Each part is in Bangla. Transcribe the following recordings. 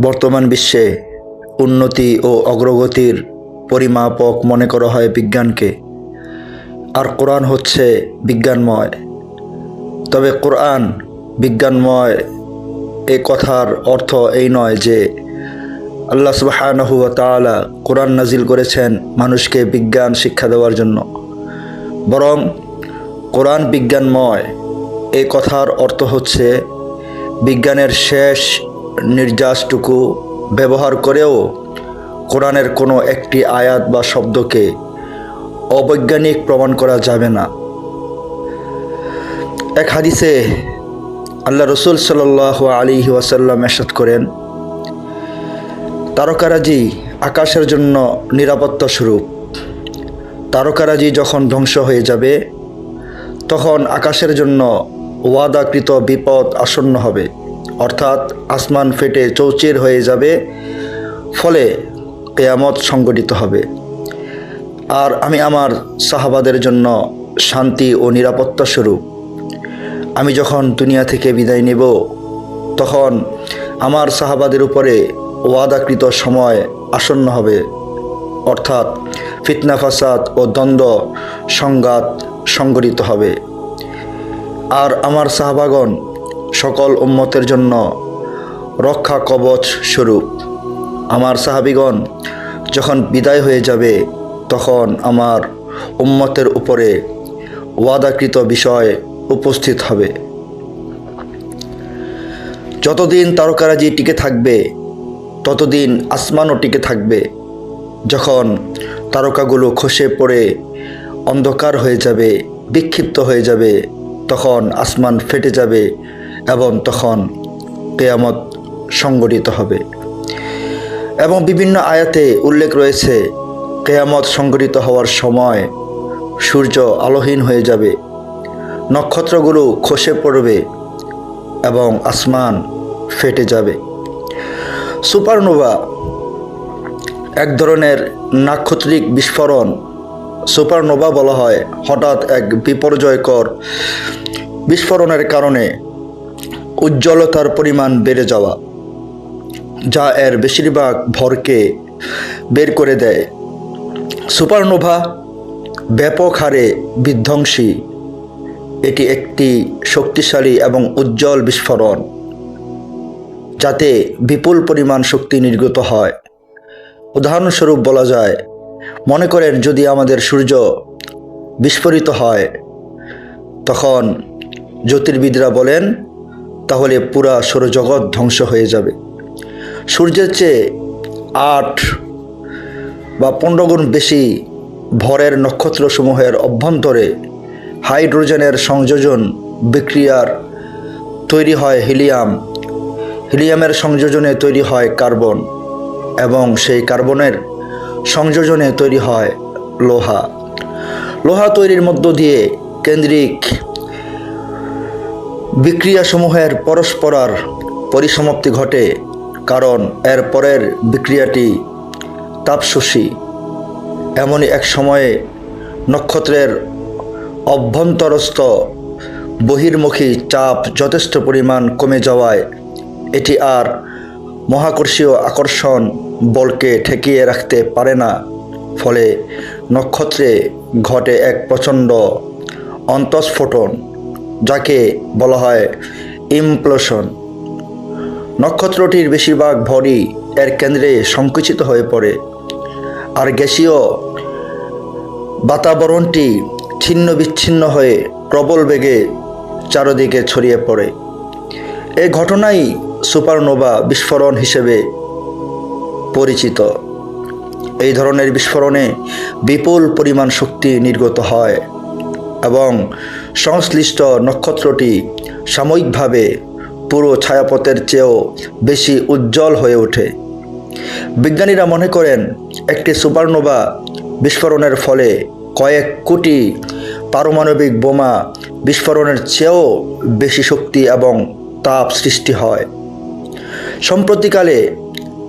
বর্তমান বিশ্বে উন্নতি ও অগ্রগতির পরিমাপক মনে করা হয় বিজ্ঞানকে। আর কোরআন হচ্ছে বিজ্ঞানময়। তবে কোরআন বিজ্ঞানময় এ কথার অর্থ এই নয় যে আল্লাহ সুবাহানহু তাআলা কোরআন নাজিল করেছেন মানুষকে বিজ্ঞান শিক্ষা দেওয়ার জন্য। বরং কোরআন বিজ্ঞানময় এ কথার অর্থ হচ্ছে বিজ্ঞানের শেষ নির্যাসটুকু ব্যবহার করেও কোরআনের কোনো একটি আয়াত বা শব্দকে অবৈজ্ঞানিক প্রমাণ করা যাবে না। এক হাদিসে আল্লাহ রসুল সাল আলী ওয়াসাল্লাম এরশাদ করেন, তারকারাজি আকাশের জন্য নিরাপত্তা স্বরূপ। তারকারাজি যখন ধ্বংস হয়ে যাবে, তখন আকাশের জন্য ওয়াদাকৃত বিপদ আসন্ন হবে। অর্থাৎ আসমান ফেটে চৌচির হয়ে যাবে, ফলে কেয়ামত সংগঠিত হবে। আর আমি আমার সাহাবাদের জন্য শান্তি ও নিরাপত্তা স্বরূপ। আমি যখন দুনিয়া থেকে বিদায় নেব, তখন আমার সাহাবাদের উপরে ওয়াদাকৃত সময় আসন্ন হবে। অর্থাৎ ফিতনা, ফাসাদ ও দ্বন্দ্ব সংঘাত সংগঠিত হবে। আর আমার সাহাবাগণ সকল উম্মতের জন্য রক্ষা কবচ স্বরূপ। আমার সাহাবিগণ যখন বিদায় হয়ে যাবে, তখন আমার উম্মতের উপরে ওয়াদাকৃত বিষয় উপস্থিত হবে। যতদিন তারকারাজি টিকে থাকবে, ততদিন আসমানও টিকে থাকবে, যখন তারকাগুলো খসে পড়ে, অন্ধকার হয়ে যাবে, বিক্ষিপ্ত হয়ে যাবে, তখন আসমান ফেটে যাবে এবং তখন কেয়ামত সংগঠিত হবে। এবং বিভিন্ন আয়াতে উল্লেখ রয়েছে, কেয়ামত সংগঠিত হওয়ার সময় সূর্য আলোহীন হয়ে যাবে, নক্ষত্রগুলো খসে পড়বে এবং আসমান ফেটে যাবে। সুপারনোভা, এক ধরনের নাক্ষত্রিক বিস্ফোরণ, সুপারনোভা বলা হয়, হঠাৎ এক বিপর্যয়কর বিস্ফোরণের কারণে উজ্জ্বলতার পরিমাণ বেড়ে যাওয়া, যা এর বেশিরভাগ ভরকে বের করে দেয়। সুপারনোভা ব্যাপক হারে বিধ্বংসী। এটি একটি শক্তিশালী এবং উজ্জ্বল বিস্ফোরণ, যাতে বিপুল পরিমাণ শক্তি নির্গত হয়। উদাহরণস্বরূপ বলা যায়, মনে করেন যদি আমাদের সূর্য বিস্ফোরিত হয়, তখন জ্যোতির্বিদরা বলেন তাহলে পুরা সৌরজগৎ ধ্বংস হয়ে যাবে। সূর্যের চেয়ে আট বা পনেরো গুণ বেশি ভরের নক্ষত্রসমূহের অভ্যন্তরে হাইড্রোজেনের সংযোজন বিক্রিয়ার তৈরি হয় হিলিয়াম। হিলিয়ামের সংযোজনে তৈরি হয় কার্বন এবং সেই কার্বনের সংযোজনে তৈরি হয় লোহা। লোহা তৈরির মধ্য দিয়ে কেন্দ্রিক বিক্রিয়াসমূহের পরস্পরার পরিসমাপ্তি ঘটে, কারণ এর পরের বিক্রিয়াটি তাপশোষী এমনই এক সময়ে নক্ষত্রের অভ্যন্তরস্থ বহির্মুখী চাপ যথেষ্ট পরিমাণ কমে যাওয়ায় এটি আর মহাকর্ষীয় আকর্ষণ বলকে ঠেকিয়ে রাখতে পারে না। ফলে নক্ষত্রে ঘটে এক প্রচণ্ড অন্তঃস্ফোটন। যাকে বলা হয় ইমপ্লোশন। নক্ষত্রটির বেশিরভাগ ভরই এর কেন্দ্রে সংকুচিত হয়ে পড়ে। আর গ্যাসীয় বাতাবরণটি ছিন্ন বিচ্ছিন্ন হয়ে প্রবল বেগে চারদিকে ছড়িয়ে পড়ে। এই ঘটনাই সুপারনোভা বিস্ফোরণ হিসেবে পরিচিত। এই ধরনের বিস্ফোরণে বিপুল পরিমাণ শক্তি নির্গত হয়। এবং সংশ্লিষ্ট নক্ষত্রটি সাময়িকভাবে পুরো ছায়াপথের চেয়েও বেশি উজ্জ্বল হয়ে ওঠে। বিজ্ঞানীরা মনে করেন, একটি সুপারনোভা বিস্ফোরণের ফলে কয়েক কোটি পারমাণবিক বোমা বিস্ফোরণের চেয়েও বেশি শক্তি এবং তাপ সৃষ্টি হয়। সম্প্রতিকালে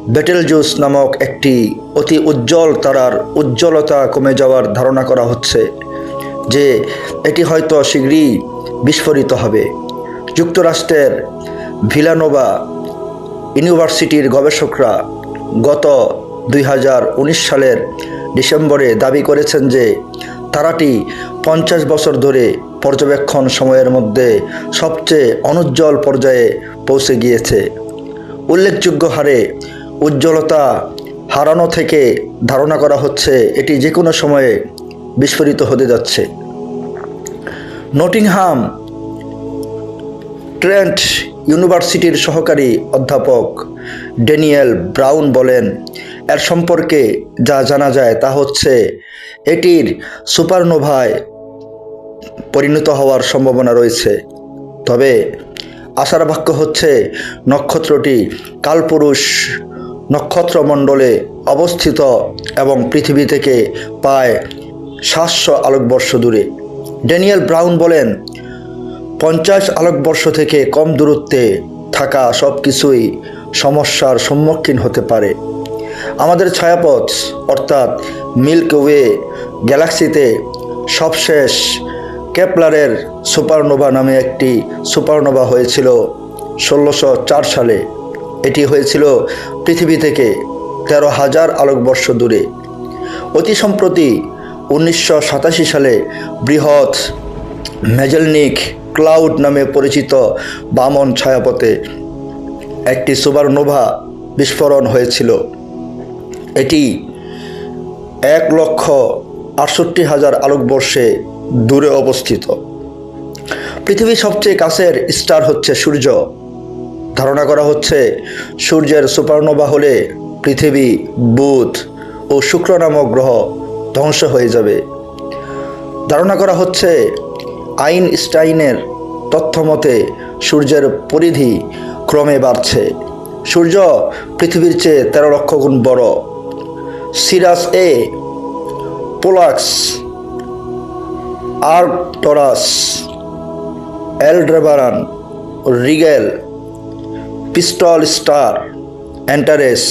বেটেল জুস নামক একটি অতি উজ্জ্বল তারার উজ্জ্বলতা কমে যাওয়ার ধারণা করা হচ্ছে। যে এটি হয়তো শীঘ্রই বিস্ফোরিত হবে। যুক্তরাষ্ট্রের ভিলানোভা ইউনিভার্সিটির গবেষকরা গত দুই হাজার উনিশ সালের ডিসেম্বরে দাবি করেছেন যে তারাটি পঞ্চাশ বছর ধরে পর্যবেক্ষণ সময়ের মধ্যে সবচেয়ে অনুজ্জ্বল পর্যায়ে পৌঁছে গিয়েছে। উল্লেখযোগ্য হারে উজ্জ্বলতা হারানো থেকে ধারণা করা হচ্ছে এটি যে কোনো সময়ে বিস্ফোরিত হতে যাচ্ছে। নটিংহাম ট্রেন্ট ইউনিভার্সিটির সহকারী অধ্যাপক ড্যানিয়েল ব্রাউন বলেন, এর সম্পর্কে যা জানা যায় তা হচ্ছে, এটির সুপারনোভায় পরিণত হওয়ার সম্ভাবনা রয়েছে। তবে আশার বাক্য হচ্ছে, নক্ষত্রটি কালপুরুষ নক্ষত্রমণ্ডলে অবস্থিত এবং পৃথিবী থেকে প্রায় সাতশো আলোকবর্ষ দূরে। ড্যানিয়েল ব্রাউন বলেন, পঞ্চাশ আলোকবর্ষ থেকে কম দূরত্বে থাকা সব কিছুই সমস্যার সম্মুখীন হতে পারে। আমাদের ছায়াপথ, অর্থাৎ মিল্ক ওয়ে গ্যালাক্সিতে সবশেষ কেপলারের সুপারনোভা নামে একটি সুপারনোভা হয়েছিল ষোলোশো চার সালে। এটি হয়েছিল পৃথিবী থেকে তেরো হাজার আলোকবর্ষ দূরে। অতি সম্প্রতি উনিশশো সাতাশি সালে বৃহৎ মেজেলনিক ক্লাউড নামে পরিচিত বামন ছায়াপথে একটি সুপারনোভা বিস্ফোরণ হয়েছিল। এটি এক লক্ষ আটষট্টি হাজার আলোকবর্ষে দূরে অবস্থিত। পৃথিবীর সবচেয়ে কাছের স্টার হচ্ছে সূর্য। ধারণা করা হচ্ছে সূর্যের সুপারনোভা হলে পৃথিবী বুধ ও শুক্র নামক গ্রহ ধ্বংস হয়ে যাবে। ধারণা করা হচ্ছে, আইনস্টাইনের তথ্যমতে সূর্যের পরিধি ক্রমে বাড়ছে। সূর্য পৃথিবীর চেয়ে তেরো লক্ষ গুণ বড়। সিরাস এ Pollux, Arcturus, Aldebaran, Rigel, pistol star Antares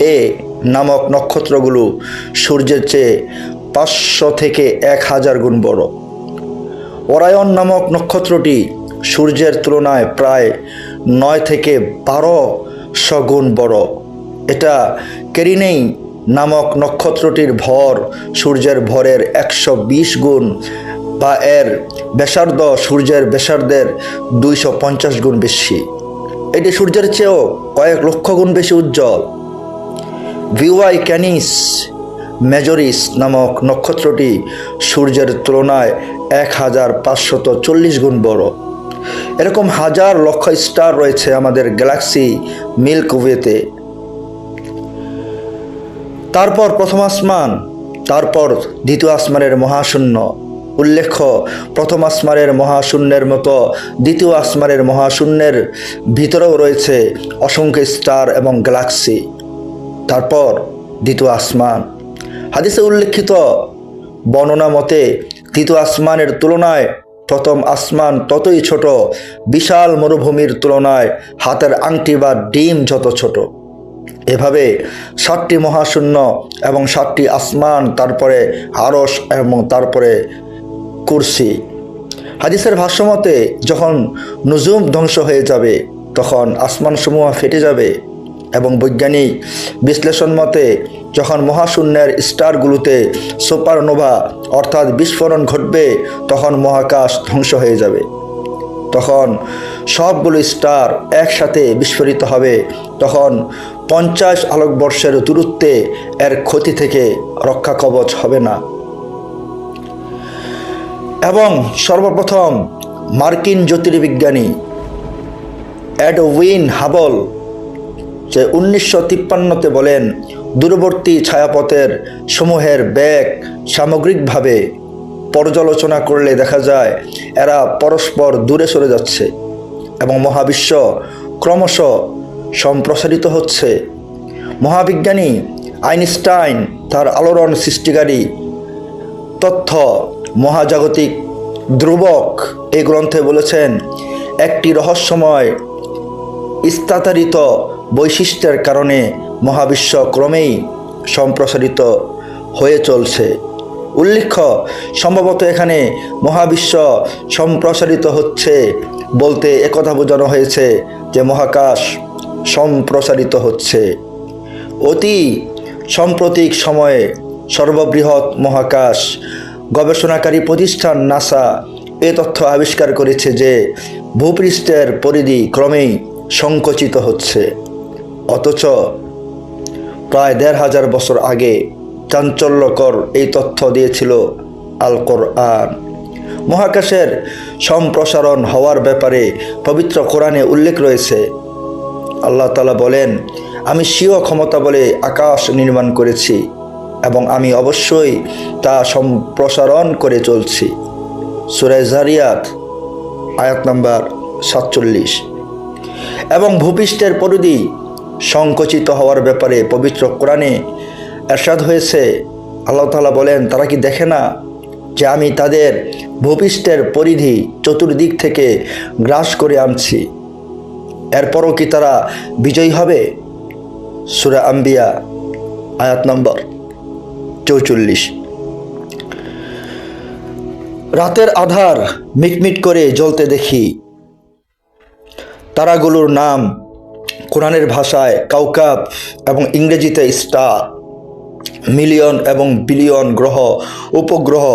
এ নামক নক্ষত্রগুলো সূর্যের চেয়ে পাঁচশো থেকে এক হাজার গুণ বড়। ওরায়ন নামক নক্ষত্রটি সূর্যের তুলনায় প্রায় নয় থেকে বারো গুণ বড়। এটা কেরিনেই নামক নক্ষত্রটির ভর সূর্যের ভরের একশো বিশ গুণ বা এর ব্যাসার্ধ সূর্যের ব্যাসার্ধের দুইশো পঞ্চাশ গুণ বেশি। এটি সূর্যের চেয়েও কয়েক লক্ষ গুণ বেশি উজ্জ্বল। ভিওয়াই ক্যানিস মেজরিস নামক নক্ষত্রটি সূর্যের তুলনায় এক হাজার পাঁচশত চল্লিশ গুণ বড়। এরকম হাজার লক্ষ স্টার রয়েছে আমাদের গ্যালাক্সি মিল্ক ওয়েতে তারপর প্রথম আসমান, তারপর দ্বিতীয় আসমানের মহাশূন্য। উল্লেখ্য, প্রথম আসমানের মহাশূন্যের মতো দ্বিতীয় আসমানের মহাশূন্যের ভিতরেও রয়েছে অসংখ্য স্টার এবং গ্যালাক্সি। তারপর দ্বিতীয় আসমান। হাদিসে উল্লেখিত বর্ণনা মতে তৃতীয় আসমানের তুলনায় প্রথম আসমান ততই ছোট, বিশাল মরুভূমির তুলনায় হাতের আংটি বা ডিম যত ছোট। এভাবে সাতটি মহাশূন্য এবং সাতটি আসমান, তারপরে আরস এবং তারপরে কুরসি। হাদিসের ভাষ্যমতে যখন নুজুম ধ্বংস হয়ে যাবে, তখন আসমানসমূহ ফেটে যাবে। এবং বৈজ্ঞানিক বিশ্লেষণ মতে, যখন মহাশূন্যের স্টারগুলোতে সুপারনোভা অর্থাৎ বিস্ফোরণ ঘটবে, তখন মহাকাশ ধ্বংস হয়ে যাবে। তখন সবগুলো স্টার একসাথে বিস্ফোরিত হবে। তখন পঞ্চাশ আলোকবর্ষের দূরত্বে এর ক্ষতি থেকে রক্ষা কবচ হবে না। এবং সর্বপ্রথম মার্কিন জ্যোতির্বিজ্ঞানী অ্যাডউইন হাবল যে উনিশশো তিপ্পান্নতে বলেন, দূরবর্তী ছায়াপথের সমূহের ব্যাগ সামগ্রিকভাবে পর্যালোচনা করলে দেখা যায়, এরা পরস্পর দূরে সরে যাচ্ছে এবং মহাবিশ্ব ক্রমশ সম্প্রসারিত হচ্ছে। মহাবিজ্ঞানী আইনস্টাইন তার আলোড়ন সৃষ্টিকারী তথ্য মহাজাগতিক ধ্রুবক এই গ্রন্থে বলেছেন, একটি রহস্যময় স্থাতারিত বৈশিষ্ট্যের কারণে মহাবিশ্ব ক্রমেই সম্প্রসারিত হয়ে চলছে। উল্লেখ্য, সম্ভবত এখানে মহাবিশ্ব সম্প্রসারিত হচ্ছে বলতে একথা বোঝানো হয়েছে যে মহাকাশ সম্প্রসারিত হচ্ছে। অতি সাম্প্রতিক সময়ে সর্ববৃহৎ মহাকাশ গবেষণাকারী প্রতিষ্ঠান নাসা এ তথ্য আবিষ্কার করেছে যে ভূপৃষ্ঠের পরিধি ক্রমেই সংকুচিত হচ্ছে। অথচ প্রায় দেড় হাজার বছর আগে চাঞ্চল্যকর এই তথ্য দিয়েছিল আল কোরআন মহাকাশের সম্প্রসারণ হওয়ার ব্যাপারে পবিত্র কোরআনে উল্লেখ রয়েছে। আল্লাহ তালা বলেন, আমি স্বীয় ক্ষমতা বলে আকাশ নির্মাণ করেছি এবং আমি অবশ্যই তা সম্প্রসারণ করে চলছি। সুরায় জারিয়াত, আয়াত নাম্বার সাতচল্লিশ। এবং ভূপৃষ্ঠের পরিধি সংকুচিত হওয়ার ব্যাপারে পবিত্র কোরআনে এরশাদ হয়েছে। আল্লাহ তালা বলেন, তারা কি দেখে না যে আমি তাদের ভূপৃষ্ঠের পরিধি চতুর্দিক থেকে গ্রাস করে আনছি? এরপরও কি তারা বিজয়ী হবে? সুরা আম্বিয়া, আয়াত নম্বর চৌচল্লিশ। রাতের আধার মিটমিট করে জ্বলতে দেখি তারাগুলোর নাম কোরআনের ভাষায় কাউকাপ এবং ইংরেজিতে স্টার মিলিয়ন এবং বিলিয়ন গ্রহ, উপগ্রহ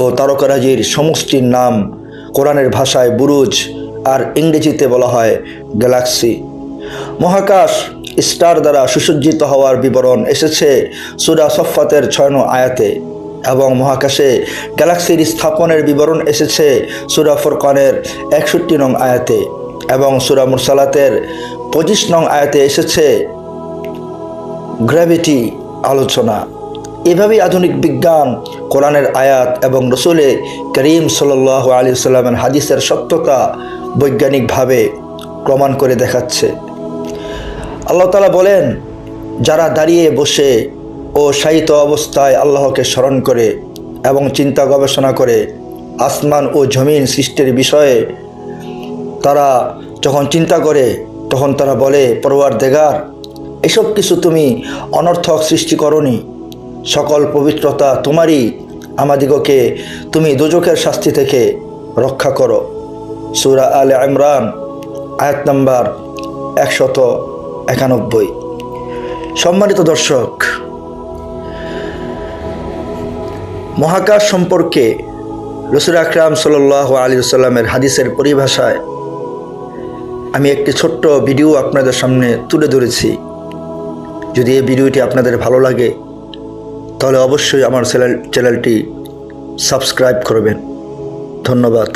ও তারকারাজির সমষ্টির নাম কোরআনের ভাষায় বুরুজ আর ইংরেজিতে বলা হয় গ্যালাক্সি। মহাকাশ স্টার দ্বারা সুসজ্জিত হওয়ার বিবরণ এসেছে সুরা সফাতের ছয় নং আয়াতে এবং মহাকাশে গ্যালাক্সির স্থাপনের বিবরণ এসেছে সুরা ফরকানের একষট্টি নং আয়াতে। এবং সুরা মুরসালাতের পঁচিশ নং আয়াতে এসেছে গ্র্যাভিটি আলোচনা। এভাবেই আধুনিক বিজ্ঞান, কোরআনের আয়াত এবং রসুলে করিম সাল আলী সাল্লামের হাদিসের সত্যতা বৈজ্ঞানিকভাবে প্রমাণ করে দেখাচ্ছে। আল্লাহ তালা বলেন, যারা দাঁড়িয়ে বসে ও শায়িত অবস্থায় আল্লাহকে স্মরণ করে এবং চিন্তা গবেষণা করে, আসমান ও জমিন সৃষ্টির বিষয়ে তারা যখন চিন্তা করে, তখন তারা বলে পরোয়ার দেগার এসব কিছু তুমি অনর্থক সৃষ্টি করনি। সকল পবিত্রতা তোমারই। আমাদিগকে তুমি দুজকের শাস্তি থেকে রক্ষা করো। সুরা আল ইমরান, আয়াত নাম্বার একশত একানব্বই। সম্মানিত দর্শক, মহাকাশ সম্পর্কে রসুল আকরাম সাল আলী সাল্লামের হাদিসের পরিভাষায় আমি একটি ছোট্ট ভিডিও আপনাদের সামনে তুলে ধরেছি। যদি এই ভিডিওটি আপনাদের ভালো লাগে, তাহলে অবশ্যই আমার চ্যানেল চ্যানেলটি সাবস্ক্রাইব করবেন। ধন্যবাদ।